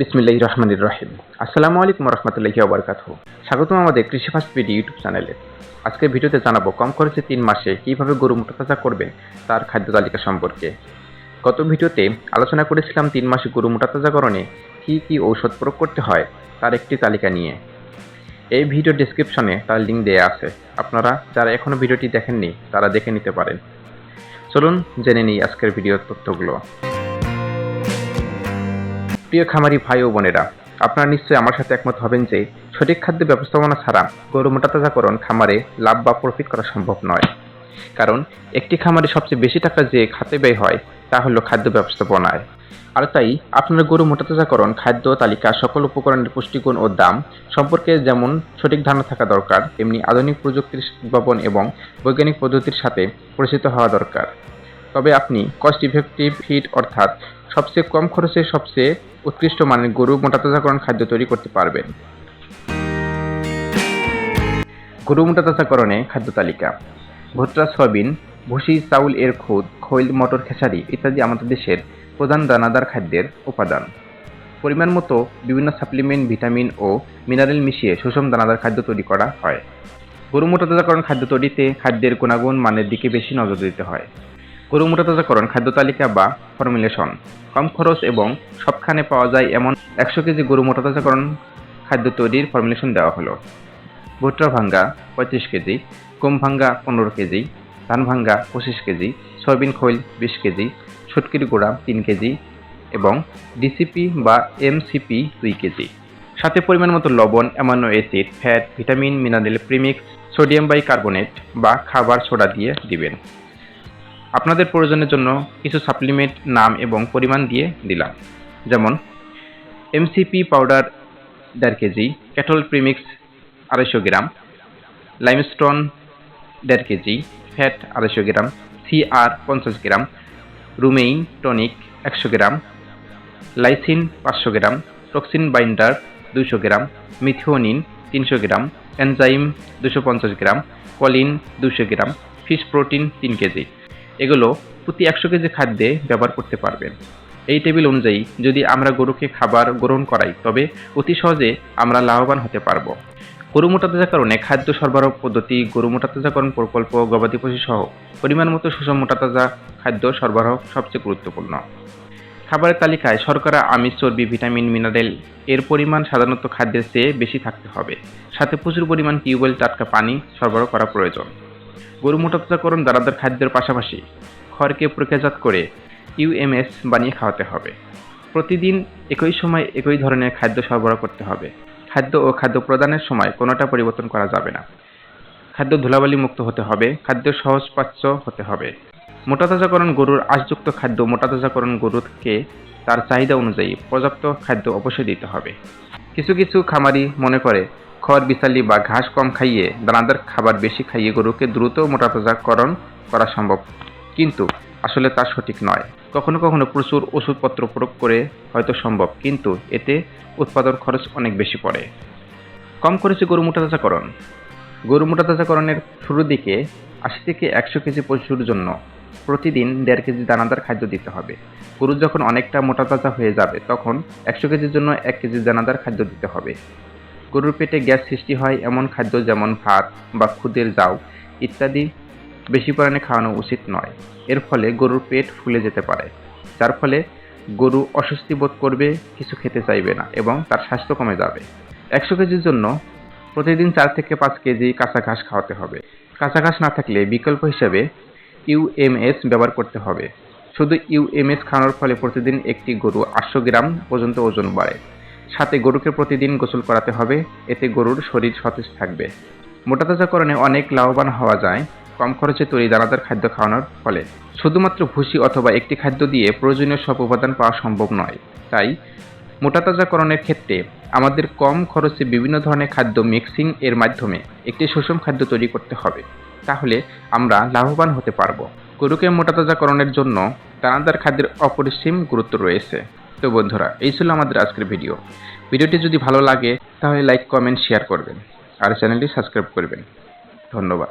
বিসমিল্লাহ রহমানির রহিম। আসসালামু আলাইকুম রহমতুল্লাহি ওবরকাত স্বাগতম আমাদের কৃষি ফার্স্ট বিডি ইউটিউব চ্যানেলে। আজকের ভিডিওতে জানাব, কম খরচে তিন মাসে কীভাবে গরু মোটাতাজা করবেন তার খাদ্য তালিকা সম্পর্কে। গত ভিডিওতে আলোচনা করেছিলাম তিন মাসে গরু মোটাতাজাকরণে কী কী ঔষধ প্রয়োগ করতে হয় তার একটি তালিকা নিয়ে। এই ভিডিও ডিসক্রিপশনে তার লিঙ্ক দেওয়া আছে। আপনারা যারা এখনও ভিডিওটি দেখেননি, তারা দেখে নিতে পারেন। চলুন জেনে নিই আজকের ভিডিওর তথ্যগুলো। প্রিয় খামারি ভাই ও বোনেরা, আপনারা নিশ্চয়ই আমার সাথে একমত হবেন যে সঠিক খাদ্য ব্যবস্থাপনা ছাড়া গরু মোটাতাজাকরণ খামারে লাভ বা প্রফিট করা সম্ভব নয়। কারণ, একটি খামারে সবচেয়ে বেশি টাকা যে খাতে ব্যয় হয়, তা হলো খাদ্য ব্যবস্থাপনায়। আর তাই, আপনার গরু মোটাতাজাকরণ, খাদ্য তালিকা, সকল উপকরণের পুষ্টিগুণ ও দাম সম্পর্কে যেমন সঠিক ধারণা থাকা দরকার, তেমনি আধুনিক প্রযুক্তির উদ্ভাবন এবং বৈজ্ঞানিক পদ্ধতির সাথে পরিচিত হওয়া দরকার। তবে আপনি কস্ট ইফেক্টিভ ফিড অর্থাৎ সবচেয়ে কম খরচে সবচেয়ে উৎকৃষ্ট মানের গরু মোটাতাজাকরণ খাদ্য তৈরি করতে পারবেন। গরু মোটাতাজাকরণে খাদ্য তালিকা। ভুট্টা, সয়াবিন, ভুসি, চাউল, এর খুদ, খৈল, মটর, খেসারি ইত্যাদি আমাদের দেশের প্রধান দানাদার খাদ্যের উপাদান। পরিমাণ মতো বিভিন্ন সাপ্লিমেন্ট ভিটামিন ও মিনারেল মিশিয়ে সুষম দানাদার খাদ্য তৈরি করা হয়। গরু মোটাতাজাকরণ খাদ্য তৈরিতে খাদ্যের গুণাগুণ মানের দিকে বেশি নজর দিতে হয়। গরু মোটাতাজাকরণ খাদ্য তালিকা বা ফর্মুলেশন কম খরচ এবং সবখানে পাওয়া যায় এমন একশো কেজি গরু মোটাতাজাকরণ খাদ্য তৈরির ফর্মুলেশন দেওয়া হলো। ভুট্টা ভাঙ্গা পঁয়ত্রিশ কেজি, গম ভাঙ্গা পনেরো কেজি, ধান ভাঙ্গা পঁচিশ কেজি, সয়াবিন খৈল বিশ কেজি ছটকির গুঁড়া তিন কেজি এবং ডিসিপি বা এমসিপি দুই কেজি। সাথে পরিমাণ মতো লবণ, amino acid fat, vitamin, mineral, premix, sodium bi bicarbonate বা খাবার সোডা দিয়ে দিবেন। আপনাদের প্রয়োজনের জন্য কিছু সাপ্লিমেন্ট নাম এবং পরিমাণ দিয়ে দিলাম। যেমন এমসিপি পাউডার দেড় কেজি ক্যাটল প্রিমিক্স আড়াইশো গ্রাম লাইমস্টোন দেড় কেজি ফ্যাট আড়াইশো গ্রাম সিআর পঞ্চাশ গ্রাম রুমেইন টনিক একশো গ্রাম লাইসিন পাঁচশো গ্রাম টক্সিন বাইন্ডার দুশো গ্রাম মিথিওনিন তিনশো গ্রাম এনজাইম দুশো পঞ্চাশ গ্রাম কলিন দুশো গ্রাম ফিশ প্রোটিন তিন কেজি। এগুলো প্রতি একশো কেজি খাদ্যে ব্যবহার করতে পারবেন। এই টেবিল অনুযায়ী যদি আমরা গরুকে খাবার গ্রহণ করাই, তবে অতি সহজে আমরা লাভবান হতে পারব। গরু মোটাতাজাকরণে খাদ্য সরবরাহ পদ্ধতি, গরু মোটাতাজাকরণ প্রকল্প, গবাদি পশু সহ পরিমাণ মতো সুষম মোটাতাজা খাদ্য সরবরাহ সবচেয়ে গুরুত্বপূর্ণ। খাবারের তালিকায় শর্করা, আমিষ, চর্বি, ভিটামিন, মিনারেল এর পরিমাণ সাধারণত খাদ্যের চেয়ে বেশি থাকতে হবে। সাথে প্রচুর পরিমাণ টিউবওয়েল, টাটকা পানি সরবরাহ করা প্রয়োজন। গরু মোটাতাজাকরণ দানাদার খাদ্যের পাশাপাশি খড়কে প্রক্রিয়াজাত করে ইউএমএস বানিয়ে খাওয়াতে হবে। প্রতিদিন একই সময় একই ধরনের খাদ্য সরবরাহ করতে হবে। খাদ্য ও খাদ্য প্রদানের সময় কোনোটা পরিবর্তন করা যাবে না। খাদ্য ধুলাবালি মুক্ত হতে হবে, খাদ্য সহজপাচ্য হতে হবে। মোটাতাজাকরণ গরুর আশযুক্ত খাদ্য, মোটাতাজাকরণ গরুকে তার চাহিদা অনুযায়ী পর্যাপ্ত খাদ্য অবশ্যই দিতে হবে। কিছু কিছু খামারি মনে করে খড় বিশালি বা ঘাস কম খাইয়ে, দানাদার খাবার বেশি খাইয়ে গরুকে দ্রুত মোটাতাজাকরণ করা সম্ভব। কিন্তু আসলে তা সঠিক নয়। কখনো কখনো প্রচুর ওষুধপত্র প্রয়োগ করে হয়তো সম্ভব, কিন্তু এতে উৎপাদন খরচ অনেক বেশি পড়ে। কম খরচে গরু মোটাতাজাকরণ। গরু মোটাতাজাকরণের শুরুর দিকে আশি থেকে একশো কেজি পশুর জন্য প্রতিদিন দেড় কেজি দানাদার খাদ্য দিতে হবে। গরু যখন অনেকটা মোটা মোটাতাজা হয়ে যাবে, তখন একশো কেজির জন্য এক কেজি দানাদার খাদ্য দিতে হবে। গরুর পেটে গ্যাস সৃষ্টি হয় এমন খাদ্য যেমন ভাত বা খুদের জাউ ইত্যাদি বেশি পরিমাণে খাওয়ানো উচিত নয়। এর ফলে গরুর পেট ফুলে যেতে পারে, যার ফলে গরু অস্বস্তি বোধ করবে, কিছু খেতে চাইবে না এবং তার স্বাস্থ্য কমে যাবে। একশো কেজির জন্য প্রতিদিন চার থেকে পাঁচ কেজি কাঁচা ঘাস খাওয়াতে হবে। কাঁচা ঘাস না থাকলে বিকল্প হিসেবে ইউএমএস ব্যবহার করতে হবে। শুধু ইউএমএস খাওয়ানোর ফলে প্রতিদিন একটি গরু আটশো গ্রাম পর্যন্ত ওজন বাড়ে। সাথে গরুকে প্রতিদিন গোসল করাতে হবে, এতে গরুর শরীর সতেজ থাকবে। মোটাতাজাকরণে অনেক লাভবান হওয়া যায়, কম খরচে তৈরি দানাদার খাদ্য খাওয়ানোর ফলে। শুধুমাত্র ভুসি অথবা একটি খাদ্য দিয়ে প্রয়োজনীয় সব উপাদান পাওয়া সম্ভব নয়। তাই, মোটাতাজাকরণের ক্ষেত্রে আমাদের কম খরচে বিভিন্ন ধরনের খাদ্য মিক্সিং এর মাধ্যমে একটি সুষম খাদ্য তৈরি করতে হবে। তাহলে আমরা লাভবান হতে পারব। গরুকে মোটাতাজাকরণের জন্য দানাদার খাদ্যের অপরিসীম গুরুত্ব রয়েছে। তো বন্ধুরা, এই ছিল আমাদের আজকের ভিডিও ভিডিওটি যদি ভালো লাগে, তাহলে লাইক কমেন্ট শেয়ার করবেন। আর চ্যানেলটি সাবস্ক্রাইব করবেন। ধন্যবাদ।